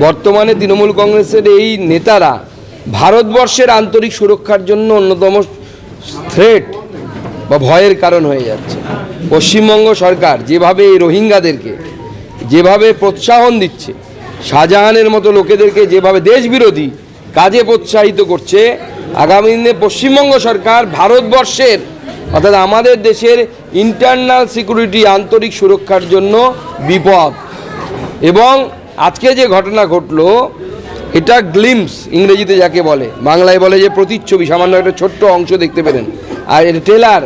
বর্তমানে তৃণমূল কংগ্রেসের এই নেতারা ভারতবর্ষের আন্তরিক সুরক্ষার জন্য অন্যতম থ্রেট বা ভয়ের কারণ হয়ে যাচ্ছে। পশ্চিমবঙ্গ সরকার যেভাবে এই রোহিঙ্গাদেরকে, যেভাবে প্রোৎসাহন দিচ্ছে, শাহজাহানের মতো লোকেদেরকে যেভাবে দেশবিরোধী কাজে প্রোৎসাহিত করছে, আগামী দিনে পশ্চিমবঙ্গ সরকার ভারতবর্ষের, অর্থাৎ আমাদের দেশের ইন্টারনাল সিকিউরিটি আন্তরিক সুরক্ষার জন্য বিপদ। এবং আজকে যে ঘটনা ঘটলো, এটা গ্লিমস ইংরেজিতে যাকে বলে, বাংলায় বলে যে প্রতিচ্ছবি, সামান্য একটা ছোট্ট অংশ দেখতে পেলেন। আর এটা ট্রেলার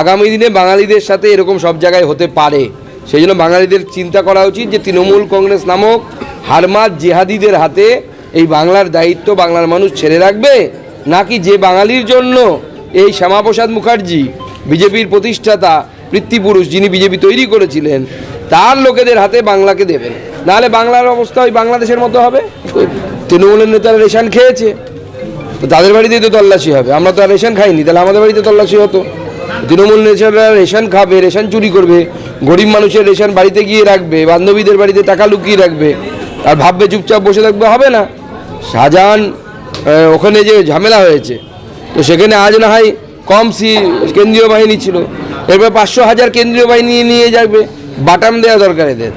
আগামী দিনে বাঙালিদের সাথে এরকম সব জায়গায় হতে পারে। সেই জন্য বাঙালিদের চিন্তা করা উচিত যে তৃণমূল কংগ্রেস নামক হারমাত জেহাদিদের হাতে এই বাংলার দায়িত্ব বাংলার মানুষ ছেড়ে রাখবে? নাকি যে বাঙালির জন্য এই শ্যামাপ্রসাদ মুখার্জি, বিজেপির প্রতিষ্ঠাতা পৃথ্বীপুরুষ যিনি বিজেপি তৈরি করেছিলেন তার লোকেদের হাতে বাংলাকে দেবেন। নাহলে বাংলার অবস্থা ওই বাংলাদেশের মতো হবে। তৃণমূলের নেতারা রেশন খেয়েছে। তো তাদের বাড়িতেই তো তল্লাশি হবে। আমরা তো আর রেশন খাইনি, তাহলে আমাদের বাড়িতে তল্লাশি হতো। তৃণমূল নেতারা রেশন খাবে, রেশন চুরি করবে, গরিব মানুষের রেশন বাড়িতে গিয়ে রাখবে, বান্ধবীদের বাড়িতে টাকা লুকিয়ে রাখবে, আর ভাববে চুপচাপ বসে থাকবে, হবে না। শাহজাহান ওখানে যে ঝামেলা হয়েছে, তো সেখানে আজ না হয় কম সি কেন্দ্রীয় বাহিনী ছিল। এরপর পাঁচশো হাজার কেন্দ্রীয় বাহিনী নিয়ে যাবে। বাটাম দেওয়া দরকার এদের।